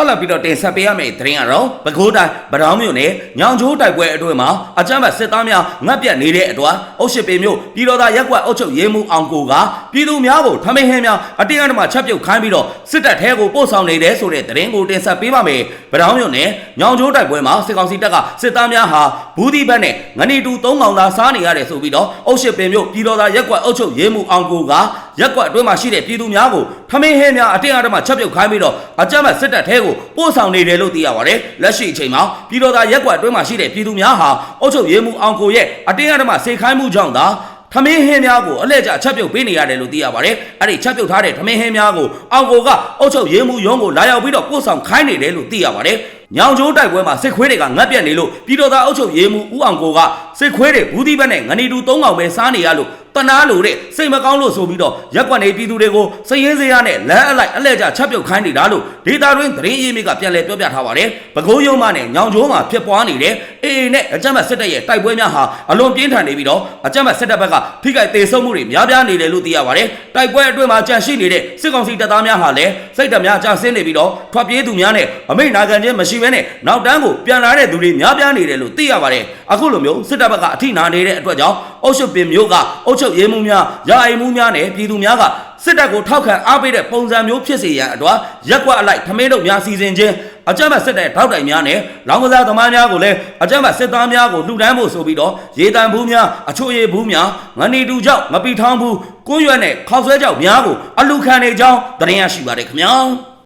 ဆက်လက်ပြီးတော့တင်ဆက်ပေးရမယ့်သတင်းကတော့ပဲခူးတိုင်းဗတောင်းမြို့နယ်ညောင်ချိုးတိုက်ပွဲအတွင်းမှာအကြမ်းဖက်စစ်သားများငတ်ပြတ်နေတဲ့အတွက်အုတ်ရှိပေမြို့ပြည်တော်သားရက်ကွက်အုတ်ချုပ်ရေးမှုအောင်ကိုကပြည်သူများကိုထမင်းဟင်းများအတင်းအဓမ္မချက်ပြုတ်ခိုင်းပြီးတော့စစ်တပ်ထဲကိုပို့ဆောင်နေတယ်ဆိုတဲ့သတင်းကိုတင်ဆက်ပေးပါမယ်ဗတောင်းမြို့နယ်ညောင်ချိုးတိုက်ပွဲမှာစစ်ကောင်စီတပ်ကစစ်သားများဟာဘူးဒီဘက်နဲ့ငနီတူသုံးကောင်သာစားနေရတယ်ဆိုပြီးတော့အုတ်ရှိပေမြို့ပြည်တော်သားရက်ကွက်အုတ်ချုပ်ရေးမှုအောင်ကိုက ရက်ကွက်အတွင်းမှာရှိတဲ့ပြည်သူများကိုထမင်းဟင်းများအတင်းအဓမ္မချက်ပြုတ်ခိုင်းပြီးတော့အကြမ်းဖက်စစ်တပ်ထဲကိုပို့ဆောင်နေတယ်လို့သိရပါတယ်လက်ရှိအချိန်မှာပြည်တော်သားရက်ကွက်အတွင်းမှာရှိတဲ့ပြည်သူများဟာအုတ်ချုပ်ရေးမှုအောင်ကိုရဲ့အတင်းအဓမ္မစေခိုင်းမှုကြောင့်သာထမင်းဟင်းများကိုအလဲကျချက်ပြုတ်ပေးနေရတယ်လို့သိရပါတယ်။အဲ့ဒီချက်ပြုတ်ထားတဲ့ထမင်းဟင်းများကိုအောင်ကိုကအုတ်ချုပ်ရေးမှုရုံးကိုလာရောက်ပြီးတော့ပို့ဆောင်ခိုင်းနေတယ်လို့သိရပါတယ်။ ညောင်ကျိုးတိုက်ပွဲမှာစစ်ခွေးတွေကငတ်ပြတ်နေလို့ပြည်တော်သားအုတ်ချုပ်ရေးမှုဦးအောင်ကိုကစစ်ခွေးတွေဘူးသီးဘက်နဲ့ငနီတူသုံးကောင်ပဲစားနေရလို့တနာလို့တဲ့စိတ်မကောင်းလို့ဆိုပြီးတော့ရက်ကွက်နေပြည်သူတွေကိုစည်ရင်းစရာနဲ့လမ်းအလိုက်အလဲကျချက်ပြုတ်ခိုင်းနေတာလို့ဒေတာတွင်သတင်းရင်းမြစ်ကပြန်လည်ပြောပြထားပါတယ်။ပဲခူးရုံးမနဲ့ညောင်ကျိုးမှာဖြစ်ပွားနေတဲ့အေအေနဲ့အကြမ်းဖက်စစ်တပ်ရဲ့တိုက်ပွဲများဟာအလွန်ပြင်းထန်နေပြီးတော့အကြမ်းဖက်စစ်တပ်ဘက်ကထိခိုက်ဒေဆုံးမှုတွေများပြားနေတယ်လို့သိရပါတယ်။တိုက်ပွဲအတွင်းမှာကြန့်ရှိနေတဲ့စစ်ကောင်စီတပ်သားများဟာလည်းစိတ်ဓာတ်များကျဆင်းနေပြီးတော့ထွက်ပြေးသူများနဲ့အမိန့်နာခံခြင်းမရှိဘဲနဲ့နောက်တန်းကိုပြန်လာတဲ့သူတွေများပြားနေတယ်လို့သိရပါတယ်။အခုလိုမျိုးစစ်တပ်ဘက်ကအထိနာနေတဲ့အတွက်ကြောင့်အုပ်ချုပ်ပင်မျိုးကအုပ်ချုပ်ရေးမှုများယာအိမ်မှုများနဲ့ပြည်သူများကစစ်တပ်ကိုထောက်ခံအားပေးတဲ့ပုံစံမျိုးဖြစ်စေရန်အတွက်ရက်ကွက်အလိုက်ထမင်းတို့များစီစဉ်ခြင်းအကြမ်းဖက်စစ်တဲ့ထောက်တိုင်များနဲ့လောင်းကစားသမားများကိုလည်းအကြမ်းဖက်စစ်သားများကိုလှူဒန်းဖို့ဆိုပြီးတော့ရေတံဘူးများအချို့ရေဘူးများငနီတူကြောင့်ငပီထောင်းဘူးကိုရွက်နဲ့ခောက်ဆွဲကြောင့်များကိုအလူခံနေကြောင်းသတင်းရရှိပါတယ်ခင်ဗျာ